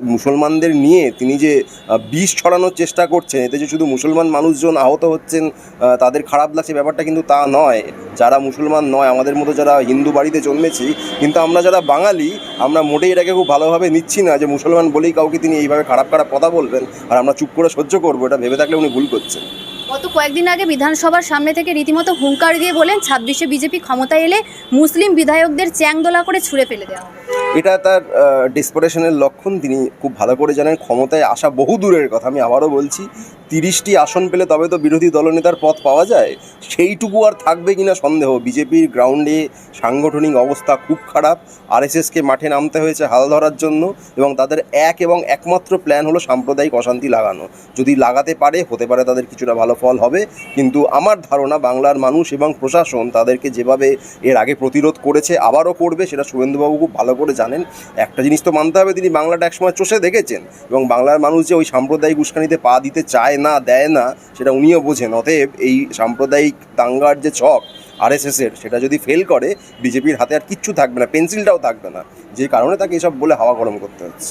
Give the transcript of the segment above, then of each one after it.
মুসলমানদের নিয়ে তিনি যে বিষ ছড়ানোর চেষ্টা করছেন, এতে যে শুধু মুসলমান মানুষজন আহত হচ্ছেন তাদের খারাপ লাগছে ব্যাপারটা কিন্তু তা নয় যারা মুসলমান নয়, আমাদের মতো যারা হিন্দু বাড়িতে জন্মেছি, কিন্তু আমরা যারা বাঙালি, আমরা মোটেই এটাকে খুব ভালোভাবে নিচ্ছি না যে মুসলমান বলেই কাউকে তিনি এইভাবে খারাপ খারাপ কথা বলবেন, আর আমরা চুপ করে সহ্য করব, এটা ভেবে থাকলে উনি ভুল করছেন গত কয়েকদিন আগে বিধানসভার সামনে থেকে রীতিমতো হুঙ্কার দিয়ে বলেন, ছাব্বিশে বিজেপি ক্ষমতায় এলে মুসলিম বিধায়কদের চ্যাংদোলা করে ছুঁড়ে ফেলে দেওয়া। এটা তার ডিসপারেশনের লক্ষণ। তিনি খুব ভালো করে জানেন, ক্ষমতায় আসা বহু দূরের কথা। আমি আবারও বলছি, তিরিশটি আসন পেলে তবে তো বিরোধী দলনেতার পথ পাওয়া যায়। সেইটুকু আর থাকবে কিনা সন্দেহ। বিজেপির গ্রাউন্ডে সাংগঠনিক অবস্থা খুব খারাপ। আরএসএসকে মাঠে নামতে হয়েছে হাল ধরার জন্য এবং তাদের এক এবং একমাত্র প্ল্যান হলো সাম্প্রদায়িক অশান্তি লাগানো। যদি লাগাতে পারে, হতে পারে তাদের কিছুটা ভালো ফল হবে। কিন্তু আমার ধারণা, বাংলার মানুষ এবং প্রশাসন তাদেরকে যেভাবে এর আগে প্রতিরোধ করেছে, আবারও করবে, সেটা শুভেন্দুবাবু খুব ভালো করে জানেন? একটা জিনিস তো মানতে হবে, তিনি বাংলাটা একসময় চষে দেখেছেন এবং বাংলার মানুষ যে ওই সাম্প্রদায়িক উস্কানিতে পা দিতে চায় না, দেয় না, সেটা উনিও বোঝেন। অতএব এই সাম্প্রদায়িক দাঙ্গার যে ছক আরএসএসের সেটা যদি ফেল করে বিজেপির হাতে আর কিচ্ছু থাকবে না পেন্সিলটাও থাকবে না। যে কারণে তাকে এসব বলে হাওয়া গরম করতে হচ্ছে।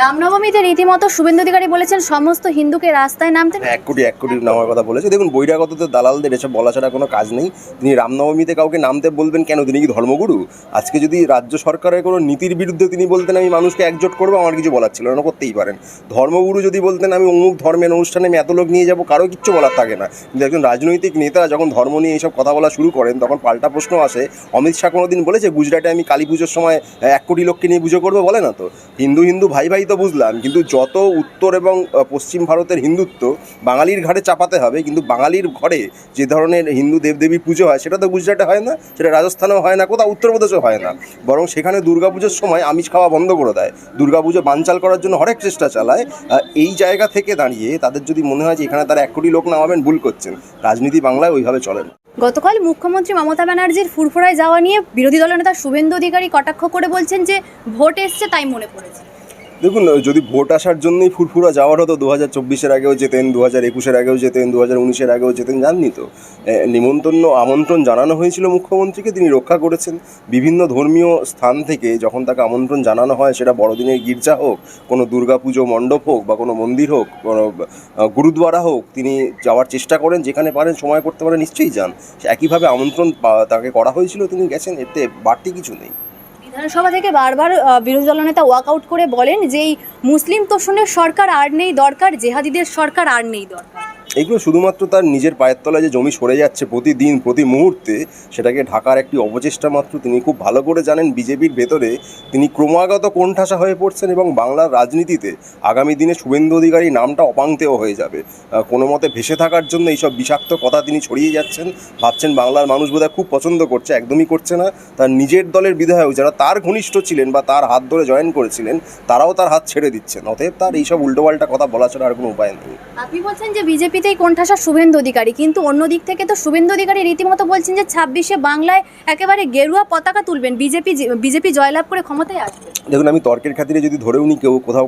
রামনবমীতে রীতিমতো শুভেন্দু অধিকারী বলেছেন সমস্ত হিন্দুকে রাস্তায় নামতে এক কোটি এক কোটি নামার কথা বলেছে। দেখুন বহিরাগতদের দালালদের এসব বলা ছাড়া কোনো কাজ নেই। তিনি রামনবমীতে কাউকে নামতে বলবেন কেন? তিনি কি ধর্মগুরু? আজকে যদি রাজ্য সরকারের কোনো নীতির বিরুদ্ধে তিনি বলতেন আমি মানুষকে একজোট করব আমার কিছু বলার ছিল না। করতেই পারেন। ধর্মগুরু যদি বলতেন আমি অমুক ধর্মের অনুষ্ঠানে আমি এত লোক নিয়ে যাব কারও কিচ্ছু বলার থাকে না। কিন্তু একজন রাজনৈতিক নেতা যখন ধর্ম নিয়ে এইসব কথা বলা শুরু করেন তখন পাল্টা প্রশ্ন আসে। অমিত শাহ কোনোদিন বলেছে গুজরাটে আমি কালী পুজোর সময় এক কোটি লোককে নিয়ে পুজো করব বলে না তো? হিন্দু হিন্দু ভাই ভাই তো বুঝলাম, কিন্তু যত উত্তর এবং পশ্চিম ভারতের হিন্দুত্ব, বাঙালির ঘাড়ে চাপাতে হবে, কিন্তু বাঙালির ঘরে যে ধরনের হিন্দু দেবদেবী পুজো হয়, সেটা তো গুজরাটে হয় না, সেটা রাজস্থানেও হয় না, কোথাও উত্তরপ্রদেশেও হয় না। বরং সেখানে দুর্গাপুজোর সময় আমিষ খাওয়া বন্ধ করে দেয়। দুর্গাপুজো বানচাল করার জন্য হরেক চেষ্টা চালায় এই জায়গা থেকে দাঁড়িয়ে তাদের যদি মনে হয় যে এখানে তারা এক কোটি লোক নামাবেন, ভুল করছেন। রাজনীতি বাংলায় ওইভাবে চলে না। গতকাল মুখ্যমন্ত্রী মমতা ব্যানার্জির ফুরফুরায় যাওয়া নিয়ে বিরোধী দলনেতা শুভেন্দু অধিকারী কটাক্ষ করে বলছেন যে ভোট এসছে তাই মনে পড়েছে। দেখুন যদি ভোট আসার জন্যই ফুরফুরা যাওয়ার হতো দু হাজার চব্বিশের আগেও যেতেন দু হাজার একুশের আগেও যেতেন দু হাজার উনিশের আগেও যেতেন, জাননি তো? নিমন্ত্রণ, আমন্ত্রণ জানানো হয়েছিল মুখ্যমন্ত্রীকে, তিনি রক্ষা করেছেন। বিভিন্ন ধর্মীয় স্থান থেকে যখন তাকে আমন্ত্রণ জানানো হয়, সেটা বড়দিনের গির্জা হোক, কোনো দুর্গাপুজো মণ্ডপ হোক, বা কোনো মন্দির হোক, কোনো গুরুদ্বারা হোক, তিনি যাওয়ার চেষ্টা করেন, যেখানে পারেন, সময় করতে পারেন, নিশ্চয়ই যান। একইভাবে আমন্ত্রণ তাকে করা হয়েছিল, তিনি গেছেন, এতে বাড়তি কিছু নেই। বিধানসভা থেকে বারবার বিরোধী দলনেতা ওয়াকআউট করে বলেন যে মুসলিম তোষণের সরকার আর নেই দরকার, জেহাদিদের সরকার আর নেই দরকার। এগুলো শুধুমাত্র তার নিজের পায়ের তলায় যে জমি সরে যাচ্ছে প্রতিদিন, প্রতি মুহূর্তে, সেটাকে ঢাকার একটি অপচেষ্টা মাত্র তিনি খুব ভালো করে জানেন বিজেপির ভেতরে। তিনি ক্রমাগত কোণঠাসা হয়ে পড়ছেন এবং বাংলার রাজনীতিতে আগামী দিনে শুভেন্দু অধিকারী নামটা অপাঙ্ক্তেয় হয়ে যাবে। কোনো মতে ভেসে থাকার জন্য এইসব বিষাক্ত কথা তিনি ছড়িয়ে যাচ্ছেন। ভাবছেন বাংলার মানুষ বোধহয় খুব পছন্দ করছে, একদমই করছে না। তার নিজের দলের বিধায়ক যারা তার ঘনিষ্ঠ ছিলেন বা তার হাত ধরে জয়েন করেছিলেন, তারাও তার হাত ছেড়ে দিচ্ছেন। অতএব তার এইসব উল্টোপাল্টা কথা বলা ছাড়া আর কোনো উপায় নেই। আপনি বলছেন যে বিজেপিতেই কোণঠাসা শুভেন্দু অধিকারী। কিন্তু অন্য দিক থেকে তো শুভেন্দু অধিকারী রীতিমতো বলছেন যে ছাব্বিশে বাংলায় একেবারে গেরুয়া পতাকা তুলবেন। বিজেপি বিজেপি জয়লাভ করে ক্ষমতায় আসবে দেখুন, আমি তর্কের খাতিরে যদি ধরে উনি কেউ কোথাও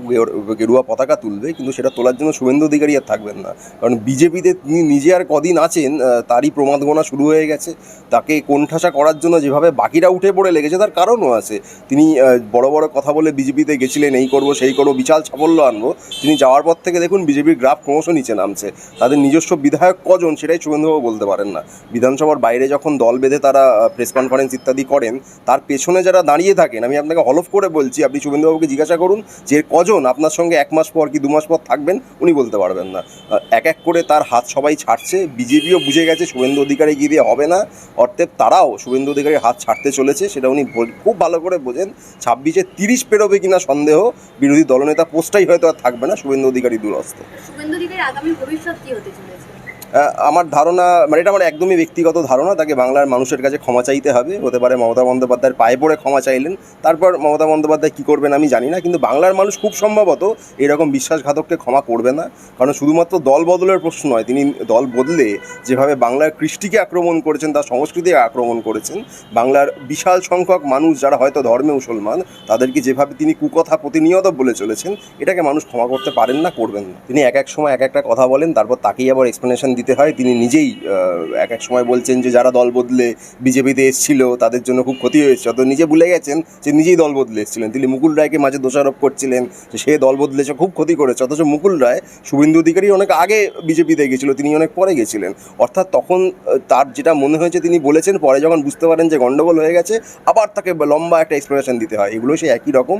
গেরুয়া পতাকা তুলবে, কিন্তু সেটা তোলার জন্য শুভেন্দু অধিকারী আর থাকবেন না। কারণ বিজেপিতে তিনি নিজে আর কদিন আছেন তারই প্রমাদ গোনা শুরু হয়ে গেছে। তাকে কোণঠাসা করার জন্য যেভাবে বাকিরা উঠে পড়ে লেগেছে, তার কারণও আছে। তিনি বড় বড় কথা বলে বিজেপিতে গেছিলেন, এই করব, সেই করব, বিশাল সাফল্য আনব। তিনি যাওয়ার পর থেকে দেখুন, বিজেপির গ্রাফ ক্রমশ নিচে নামছে। তাদের নিজস্ব বিধায়ক কজন সেটাই শুভেন্দুবাবু বলতে পারেন না। বিধানসভার বাইরে যখন দল বেঁধে তারা প্রেস কনফারেন্স ইত্যাদি করেন, তার পেছনে যারা দাঁড়িয়ে থাকেন, আমি আপনাকে হলফ করে বলছি, আপনি শুভেন্দুবাবুকে জিজ্ঞাসা করুন যে কজন আপনার সঙ্গে এক মাস পর কি দু মাস পর থাকবেন, উনি বলতে পারবেন না। এক এক করে তার হাত সবাই ছাড়ছে, বিজেপিও বুঝে গেছে শুভেন্দু অধিকারী গিয়ে হবে না। অর্থেব তারাও শুভেন্দু অধিকারীর হাত ছাড়তে চলেছে, সেটা উনি খুব ভালো করে বোঝেন। ছাব্বিশে তিরিশ পেরোবে কিনা সন্দেহ, বিরোধী দলনেতা পোস্টাই হয়তো আর থাকবে না, শুভেন্দু অধিকারী দূরস্থ অধিকারী আগামী ভবিষ্যৎ কি হতে চলেছে? আমার ধারণা মানে এটা আমার একদমই ব্যক্তিগত ধারণা, তাকে বাংলার মানুষের কাছে ক্ষমা চাইতে হবে। হতে পারে মমতা বন্দ্যোপাধ্যায়ের পায়ে পড়ে ক্ষমা চাইলেন, তারপর মমতা বন্দ্যোপাধ্যায় কী করবেন আমি জানি না, কিন্তু বাংলার মানুষ খুব সম্ভবত এরকম বিশ্বাসঘাতককে ক্ষমা করবে না, কারণ শুধুমাত্র দল বদলের প্রশ্ন নয়, তিনি দল বদলে যেভাবে বাংলার কৃষ্টিকে আক্রমণ করেছেন, তার সংস্কৃতিকে আক্রমণ করেছেন, বাংলার বিশাল সংখ্যক মানুষ যারা হয়তো ধর্মে মুসলমান, তাদেরকে যেভাবে তিনি কুকথা প্রতিনিয়ত বলে চলেছেন, এটাকে মানুষ ক্ষমা করতে পারেন না, করবেন না। তিনি এক এক সময় এক একটা কথা বলেন, তারপর তাকেই আবার এক্সপ্লেনেশন দিতে দিতে হয়। তিনি নিজেই এক এক সময় বলছেন যে, যারা দল বদলে বিজেপিতে এসেছিল, তাদের জন্য খুব ক্ষতি হয়েছে। অত নিজে ভুলে গেছেন যে, নিজেই দল বদলে এসেছিলেন। তিনি মুকুল রায়কে মাঝে দোষারোপ করছিলেন যে, সে দল বদলেছে, খুব ক্ষতি করেছে। অথচ মুকুল রায় শুভেন্দু অধিকারী অনেক আগে বিজেপিতে গেছিল, তিনি অনেক পরে গেছিলেন। অর্থাৎ তখন তার যেটা মনে হয়েছে, তিনি বলেছেন, পরে যখন বুঝতে পারেন যে, গন্ডগোল হয়ে গেছে, আবার তাকে লম্বা একটা এক্সপ্লেনেশন দিতে হয়। এগুলো সেই একই রকম।